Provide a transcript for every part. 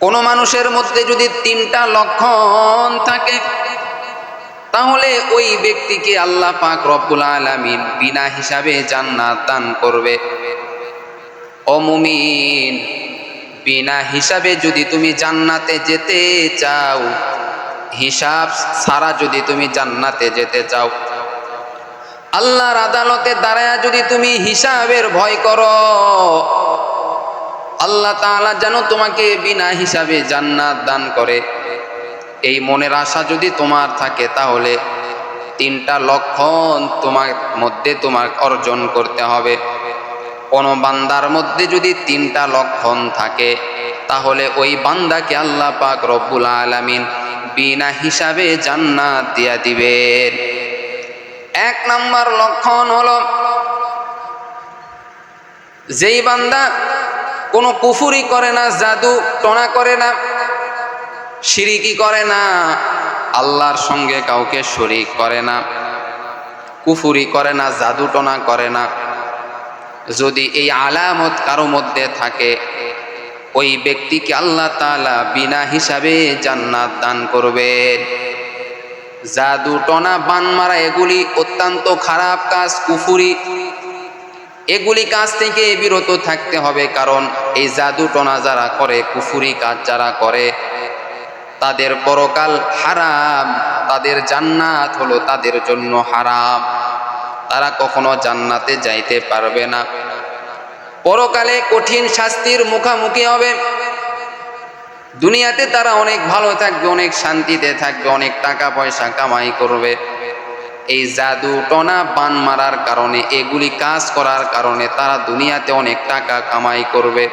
কোনো মানুষের মধ্যে যদি তিনটা লক্ষণ থাকে, তাহলে ওই ব্যক্তিকে আল্লাহ পাক রব্বুল আলামিন বিনা হিসাবে জান্নাত দান করবে। অমুমিন বিনা হিসাবে যদি তুমি জান্নাতে যেতে চাও, হিসাব ছাড়া যদি তুমি জান্নাতে যেতে চাও, আল্লাহর আদালতে দাঁড়ায় যদি তুমি হিসাবের ভয় করো আল্লাহ তাআলা যেন তোমাকে বিনা হিসাবে জান্নাত দান করে। এই মনের আশা যদি তোমার থাকে তাহলে তিনটা লক্ষণ তোমার মধ্যে তোমার অর্জন করতে হবে। কোনো বান্দার মধ্যে যদি তিনটা লক্ষণ থাকে, তাহলে ওই বান্দাকে আল্লাহ পাক রব্বুল আলামিন বিনা হিসাবে জান্নাত দিয়া দিবেন। এক নাম্বার লক্ষণ হল, যেই বান্দা কোনো কুফুরি করে না, জাদু টনা করে না শিরিকি করে না, আল্লাহর সঙ্গে কাউকে শরিক করে না, কুফুরি করে না, জাদু টনা করে না। যদি এই আলামত কারও মধ্যে থাকে, ওই ব্যক্তিকে আল্লাহ তাআলা বিনা হিসাবে জান্নাত দান করবেন। জাদু, টনা, বান মারা, এগুলি অত্যন্ত খারাপ কাজ, কুফুরি। এগুলি কাজ থেকে বিরত থাকতে হবে, কারণ এই জাদু টনা যারা করে, কুফুরি কাজ যারা করে, তাদের পরকাল হারাম, তাদের জান্নাত হলো তাদের জন্য হারাম। তারা কখনো জান্নাতে যাইতে পারবে না। পরকালে কঠিন শাস্তির মুখামুখি হবে। দুনিয়াতে তারা অনেক ভালো থাকবে, অনেক শান্তিতে থাকবে, অনেক টাকা পয়সা কামাই করবে। এই জাদু টনা বান মারার কারণে, এগুলি কাজ করার কারণে তারা দুনিয়াতে অনেক টাকা কামাই করবে।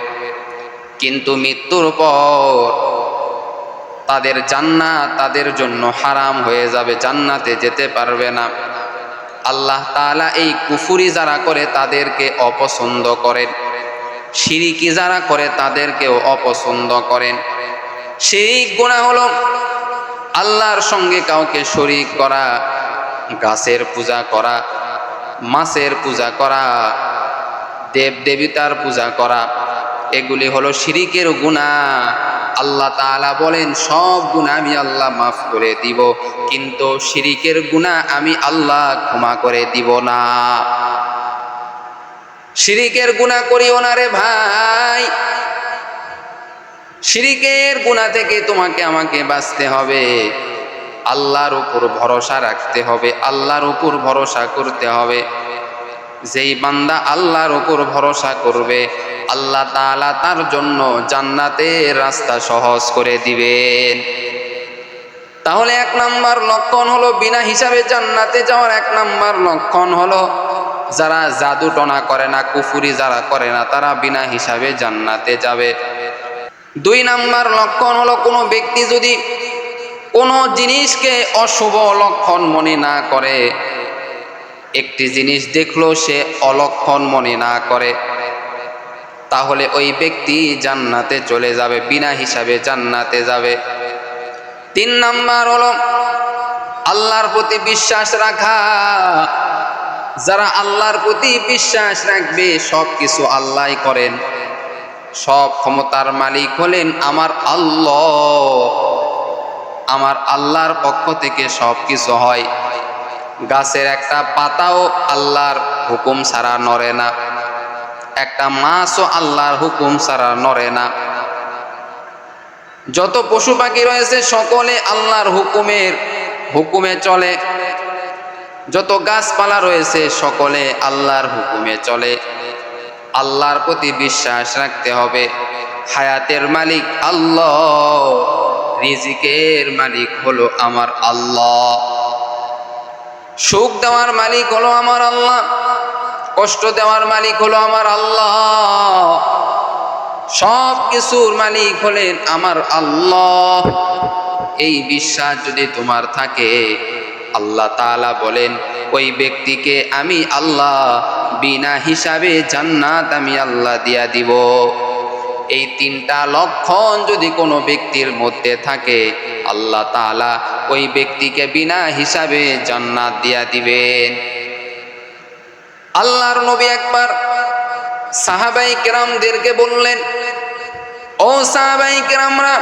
কিন্তু মৃত্যুর পর তাদের জান্নাত তাদের জন্য হারাম হয়ে যাবে, জান্নাতে যেতে পারবে না। আল্লাহ তাআলা এই কুফুরি যারা করে তাদেরকে অপছন্দ করেন। শিরিকি যারা করে তাদেরকেও অপছন্দ করেন। সেই গুণা হলো আল্লাহর সঙ্গে কাউকে শরিক করা গাছের পূজা করা, মাছের পূজা করা দেব দেবতার পূজা করা, এগুলি হলো শিরিকের গুণা। আল্লাহ তাআলা বলেন, সব গুণা আমি আল্লাহ মাফ করে দিব, কিন্তু শিরিকের গুণা আমি আল্লাহ ক্ষমা করে দিব না। শিরিকের গুণা করিও না রে ভাই। শিরিকের গুণা থেকে তোমাকে আমাকে বাঁচতে হবে। আল্লাহর উপর ভরসা রাখতে হবে, আল্লাহর উপর ভরসা করতে হবে। যেই বান্দা আল্লাহর উপর ভরসা করবে, আল্লাহ তাআলা তার জন্য জান্নাতের রাস্তা সহজ করে দিবেন। তাহলে এক নাম্বার লক্ষণ হলো, বিনা হিসাবে জান্নাতে যাওয়ার এক নাম্বার লক্ষণ হলো, যারা জাদু টনা করে না, কুফুরি যারা করে না, তারা বিনা হিসাবে জান্নাতে যাবে। দুই নাম্বার লক্ষণ হলো, কোনো ব্যক্তি যদি কোনো জিনিসকে অশুভ লক্ষণ মনে না করে। একটি জিনিস দেখল সে অলক্ষণ মনে না করে। তাহলে ওই ব্যক্তি জান্নাতে চলে যাবে, বিনা হিসাবে জান্নাতে যাবে। তিন নাম্বার হলো, আল্লাহর প্রতি বিশ্বাস রাখা। যারা আল্লাহর প্রতি বিশ্বাস রাখবে সব কিছু আল্লাহ করেন। সব ক্ষমতার মালিক হলেন আমার আল্লাহ। আমার আল্লাহর পক্ষ থেকে সব কিছু হয়। গাছের একটা পাতাও আল্লাহর হুকুম ছাড়া নড়ে না। একটা মাছও আল্লাহর হুকুম ছাড়া নড়ে না। যত পশু পাখি রয়েছে, সকলে আল্লাহর হুকুমের হুকুমে চলে। যত গাছপালা রয়েছে, সকলে আল্লাহর হুকুমে চলে। আল্লাহর প্রতি বিশ্বাস রাখতে হবে। হায়াতের মালিক আল্লাহ। রিজিকের মালিক হলো আমার আল্লাহ। সুখ দেওয়ার মালিক হলো আমার আল্লাহ। কষ্ট দেওয়ার মালিক হলো আমার আল্লাহ। সব কিছুর মালিক হলেন আমার আল্লাহ। এই বিশ্বাস যদি তোমার থাকে, আল্লাহ তাআলা বলেন, ওই ব্যক্তিকে আমি আল্লাহ, বিনা হিসাবে জান্নাত আমি আল্লাহ দিয়া দিব। এই তিনটা লক্ষণ যদি কোনো ব্যক্তির মধ্যে থাকে, আল্লাহ তাআলা ওই ব্যক্তিকে বিনা হিসাবে জান্নাত দিয়া দিবেন। আল্লাহর নবী একবার সাহাবাই কেরামদেরকে বললেন, ও সাহাবাই কেরামরা,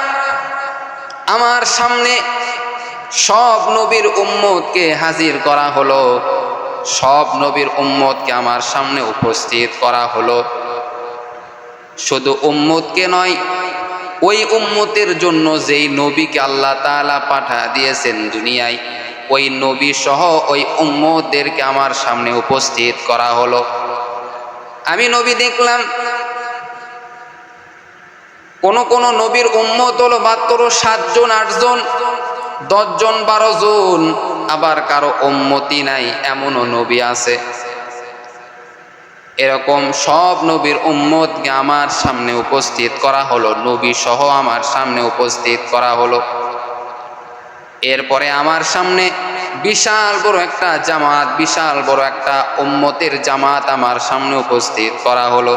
আমার সামনে সব নবীর উম্মতকে হাজির করা হলো। সব নবীর উম্মতকে আমার সামনে উপস্থিত করা হলো। শুধু উম্মতকে নয়, ওই উম্মতের জন্য যেই নবীকে আল্লাহ তাআলা পাঠা দিয়েছেন দুনিয়ায়, ওই নবী সহ ওই উম্মতদেরকে আমার সামনে উপস্থিত করা হলো। আমি নবী দেখলাম, কোন কোন নবীর উম্মত হলো মাত্র সাতজন, আটজন, দশজন, বারো জন, আবার কারও উম্মতি নাই, এমনও নবী আছে। এরকম সব নবীর উম্মতকে আমার সামনে উপস্থিত করা হলো নবী সহ আমার সামনে উপস্থিত করা হলো। এরপরে আমার সামনে বিশাল বড় একটা জামাত, বিশাল বড় একটা উম্মতের জামাত আমার সামনে উপস্থিত করা হলো।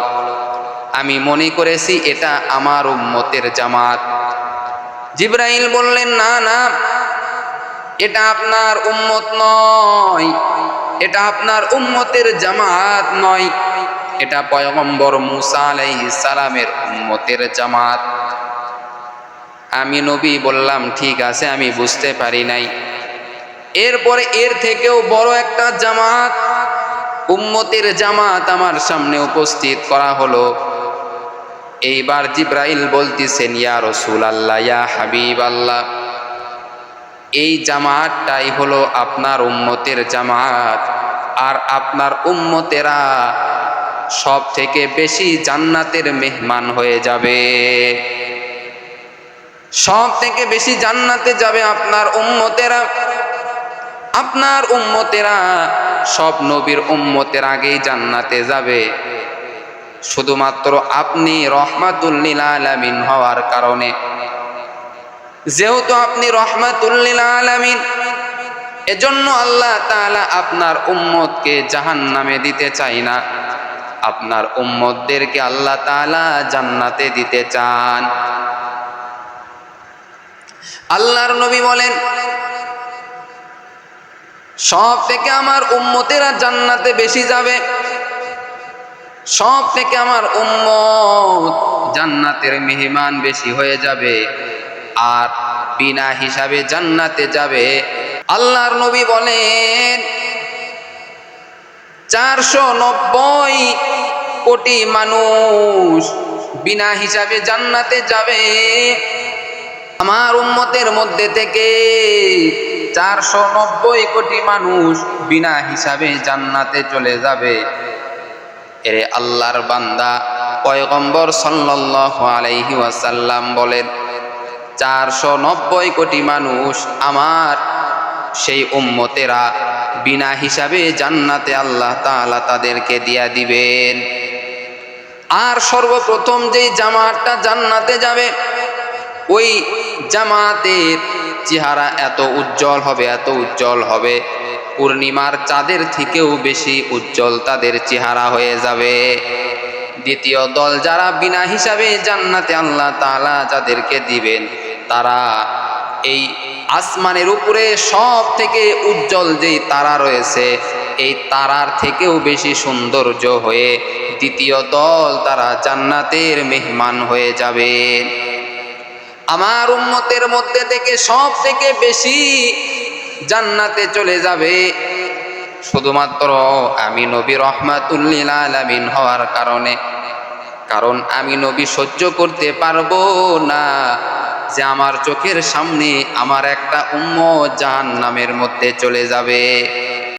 আমি মনে করেছি, এটা আমার উম্মতের জামাত। জিব্রাইল বললেন, না না, এটা আপনার উম্মত নয়। এটা আপনার উম্মতের জামাত নয়। এটা পয়গম্বর মুসা আলাইহিস সালামের উম্মতের জামাত। আমি নবী বললাম, ঠিক আছে, আমি বুঝতে পারি নাই। এরপরে এর থেকেও বড় একটা জামাত, উম্মতের জামাত আমার সামনে উপস্থিত করা হলো। এইবার জিব্রাইল বলতেছেন, ইয়া রসুল আল্লাহ ইয়া হাবিব আল্লাহ এই জামাতটাই হলো আপনার উম্মতের জামাত। আর আপনার উম্মতেরা সব থেকে বেশি জান্নাতের মেহমান হয়ে যাবে। সব থেকে বেশি জান্নাতে যাবে আপনার উম্মতেরা। আপনার উম্মতেরা সব নবীর উম্মতের আগেই জান্নাতে যাবে। শুধুমাত্র আপনি রহমাতুল্লিল আলামিন হওয়ার কারণে যেহেতু আপনি রহমাতুল্লিল আলামিন, এজন্য আল্লাহ তাআলা আপনার উম্মতকে জাহান নামে দিতে চাই না। আপনার উম্মতদেরকে আল্লাহ তাআলা জান্নাতে দিতে চান। আল্লাহর নবী বলেন, সব থেকে আমার উম্মতেরা জান্নাতে বেশি যাবে। সব থেকে আমার উম্মত জান্নাতের মেহমান বেশি হয়ে যাবে। আর বিনা হিসাবে জান্নাতে যাবে। আল্লাহর নবী বলেন, চারশো নব্বই কোটি মানুষ বিনা হিসাবে জান্নাতে যাবে। আমার উম্মতের মধ্যে থেকে চারশো নব্বই কোটি মানুষ বিনা হিসাবে জান্নাতে চলে যাবে। এরে আল্লাহর বান্দা, পয়গম্বর সাল্লাল্লাহু আলাইহি ওয়াসাল্লাম বলেন চারশো নব্বই কোটি মানুষ আমার সেই উম্মতেরা বিনা হিসাবে জান্নাতে আল্লাহ তালা তাদেরকে দিয়া দিবেন। আর সর্বপ্রথম যেই জামাতটা জান্নাতে যাবে, ওই জামাতের চেহারা এত উজ্জ্বল হবে, এত উজ্জ্বল হবে। পূর্ণিমার চাঁদের থেকেও বেশি উজ্জ্বল তাদের চেহারা হয়ে যাবে। দ্বিতীয় দল যারা বিনা হিসাবে জান্নাতে আল্লাহ তালা যাদেরকে দিবেন তারা এই আসমানের উপরে সব থেকে উজ্জ্বল যেই তারা রয়েছে, এই তারার থেকেও বেশি সৌন্দর্য হয়ে দ্বিতীয় দল তারা জান্নাতের মেহমান হয়ে যাবে। আমার উম্মতের মধ্যে থেকে সব থেকে বেশি জান্নাতে চলে যাবে শুধুমাত্র আমি নবী রহমাতুল্লিল আলামিন হওয়ার কারণে। কারণ আমি নবী সহ্য করতে পারব না। যে আমার চোখের সামনে আমার একটা উম্ম জাহান নামের মধ্যে চলে যাবে।